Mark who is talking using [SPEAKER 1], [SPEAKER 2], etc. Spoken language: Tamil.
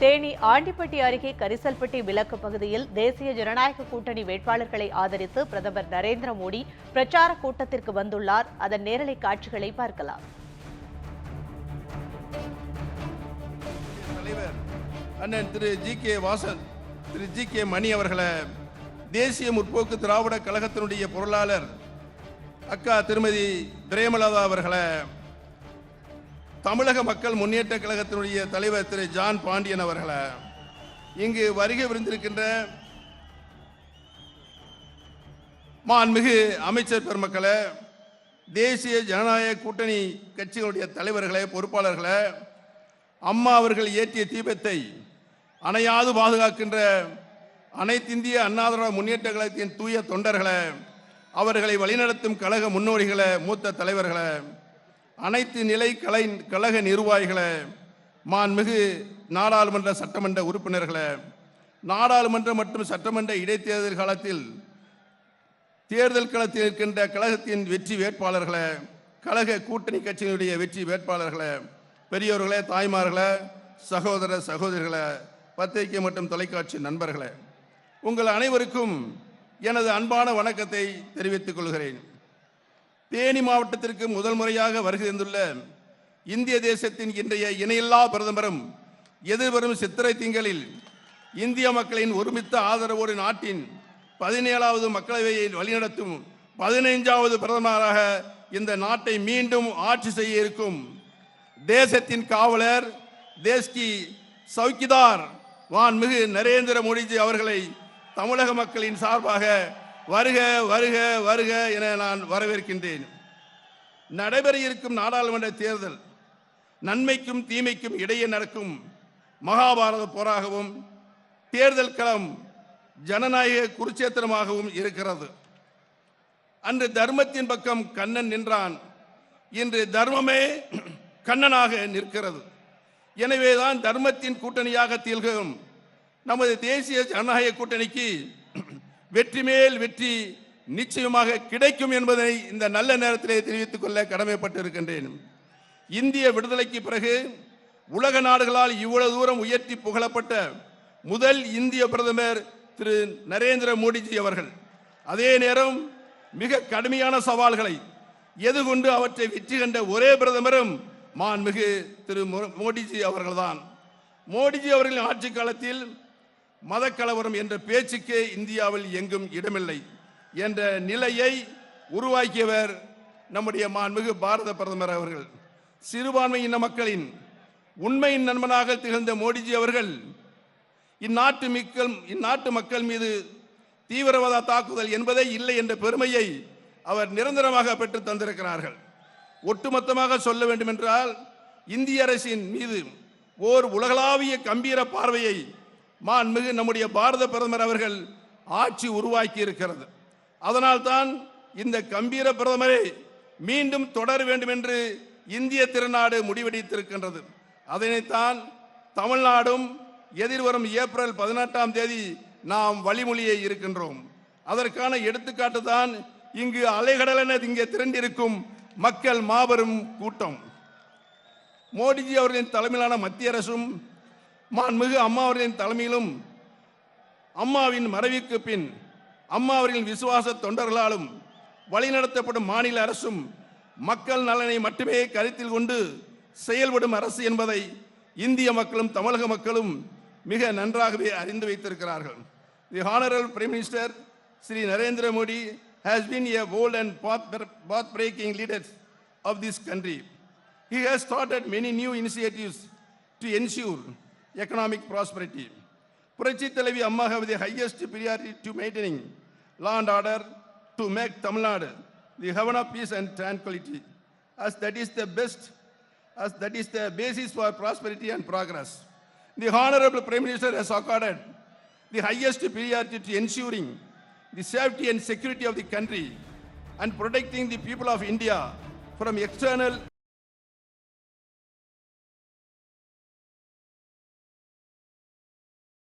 [SPEAKER 1] தேனி ஆண்டிப்பட்டி அருகே கரிசல்பட்டி விலக்கு பகுதியில் தேசிய ஜனநாயக கூட்டணி வேட்பாளர்களை ஆதரித்து பிரதமர் நரேந்திர மோடி பிரச்சார கூட்டத்திற்கு வந்துள்ளார். அதன் நேரலை காட்சிகளை பார்க்கலாம்.
[SPEAKER 2] அண்ணன் திரு ஜி கே வாசன் திரு ஜி கே மணி அவர்களை தேசிய முற்போக்கு திராவிட கழகத்தினுடைய பொருளாளர் அக்கா திருமதி பிரேமலதா அவர்களை தமிழக மக்கள் முன்னேற்ற கழகத்தினுடைய தலைவர் திரு ஜான் பாண்டியன் அவர்களை இங்கு வருகை விருந்திருக்கின்ற மாண்மிகு அமைச்சர் பெருமக்களை தேசிய ஜனநாயக கூட்டணி கட்சிகளுடைய தலைவர்களை பொறுப்பாளர்களை அம்மா அவர்கள் ஏற்றிய தீபத்தை அணையாது பாதுகாக்கின்ற அனைத்திந்திய அண்ணாதிராவிட முன்னேற்ற கழகத்தின் தூய தொண்டர்களை அவர்களை வழிநடத்தும் கழக முன்னோடிகளை மூத்த தலைவர்களை அனைத்து நிலை கலை கழக நிர்வாகிகளை மான்மிகு நாடாளுமன்ற சட்டமன்ற உறுப்பினர்களை நாடாளுமன்ற மற்றும் சட்டமன்ற இடைத்தேர்தல் காலத்தில் தேர்தல் களத்தில் இருக்கின்ற கழகத்தின் வெற்றி வேட்பாளர்களை கழக கூட்டணி கட்சியினுடைய வெற்றி வேட்பாளர்களை பெரியோர்களே தாய்மார்களே சகோதர சகோதரிகளே பத்திரிகை மற்றும் தொலைக்காட்சி நண்பர்களே உங்கள் அனைவருக்கும் எனது அன்பான வணக்கத்தை தெரிவித்துக் கொள்கிறேன். தேனி மாவட்டத்திற்கு முதல் முறையாக வருகை தந்துள்ள இந்திய தேசத்தின் இன்றைய இணையில்லா பிரதமரும் எதிர்வரும் சித்திரை திங்களில் இந்திய மக்களின் ஒருமித்த ஆதரவோடு நாட்டின் பதினேழாவது மக்களவையை வழிநடத்தும் பதினைஞ்சாவது பிரதமராக இந்த நாட்டை மீண்டும் ஆட்சி செய்ய இருக்கும் தேசத்தின் காவலர் தேஸ்கி சவுக்கிதார் வான்மிகு நரேந்திர மோடிஜி அவர்களை தமிழக மக்களின் சார்பாக வருக வருக வருக என நான் வரவேற்கின்றேன். நடைபெற இருக்கும் நாடாளுமன்ற தேர்தல் நன்மைக்கும் தீமைக்கும் இடையே நடக்கும் மகாபாரத போராகவும் தேர்தல் களம் ஜனநாயக குருச்சேத்திரமாகவும் இருக்கிறது. அன்று தர்மத்தின் பக்கம் கண்ணன் நின்றான். இன்று தர்மமே கண்ணனாக நிற்கிறது. எனவேதான் தர்மத்தின் கூட்டணியாக திகழும். நமது தேசிய ஜனநாயக கூட்டணிக்கு வெற்றி மேல் வெற்றி நிச்சயமாக கிடைக்கும் என்பதை இந்த நல்ல நேரத்திலே தெரிவித்துக் கொள்ள கடமைப்பட்டிருக்கின்றேன். இந்திய விடுதலைக்கு பிறகு உலக நாடுகளால் இவ்வளவு தூரம் உயர்த்தி புகழப்பட்ட முதல் இந்திய பிரதமர் திரு நரேந்திர மோடிஜி அவர்கள். அதே நேரம் மிக கடுமையான சவால்களை எது கொண்டு அவற்றை வெற்றி கண்ட ஒரே பிரதமரும் மாண்புமிகு திரு மோ- மோடிஜி அவர்கள்தான். மோடிஜி அவர்களின் ஆட்சி காலத்தில் மதக்கலவரம் என்ற பேச்சுக்கே இந்தியாவில் எங்கும் இடமில்லை என்ற நிலையை உருவாக்கியவர் நம்முடைய மாண்புமிகு பாரத பிரதமர் அவர்கள். சிறுபான்மை இன மக்களின் உண்மையின் நண்பனாக திகழ்ந்த மோடிஜி அவர்கள் இந்நாட்டு மக்கள் இந்நாட்டு மக்கள் மீது தீவிரவாத தாக்குதல் என்பதே இல்லை என்ற பெருமையை அவர் நிரந்தரமாக பெற்று தந்திருக்கிறார்கள். ஒட்டுமொத்தமாக சொல்ல வேண்டுமென்றால் இந்திய அரசின் மீது ஓர் உலகளாவிய கம்பீர பார்வையை மாண்புமிகு நம்முடைய பாரத பிரதமர் அவர்கள் ஆட்சி உருவாக்கி இருக்கிறது. அதனால்தான் இந்த கம்பீர பிரதமரை மீண்டும் தொடர வேண்டும் என்று இந்திய திருநாடு முடிவெடுத்திருக்கின்றது. அதனைத்தான் தமிழ்நாடும் எதிர்வரும் ஏப்ரல் பதினெட்டாம் தேதி நாம் வழிமொழியை இருக்கின்றோம். அதற்கான எடுத்துக்காட்டு தான் இங்கு அலைகடலென இங்கே திரண்டிருக்கும் மக்கள் மாபெரும் கூட்டம். மோடிஜி அவர்களின் தலைமையிலான மத்திய அரசும் மாண்புமிகு அம்மா அவர்களின் தலைமையிலும் அம்மாவின் மறைவுக்கு பின் அம்மா அவர்களின் விசுவாச தொண்டர்களாலும் வழிநடத்தப்படும் மாநில அரசும் மக்கள் நலனை மட்டுமே கருத்தில் கொண்டு செயல்படும் அரசு என்பதை இந்திய மக்களும் தமிழக மக்களும் மிக நன்றாகவே அறிந்து வைத்திருக்கிறார்கள். The honourable prime minister Shri Narendra Modi has been a bold and path breaking leaders of this country he has started many new initiatives to ensure economic prosperity. Purachi Televi Amma have the highest priority to maintaining law and order to make Tamil Nadu the heaven of peace and tranquility, as that is the best, as that is the basis for prosperity and progress. The Honorable Prime Minister has accorded the highest priority to ensuring the safety and security of the country and protecting the people of India from external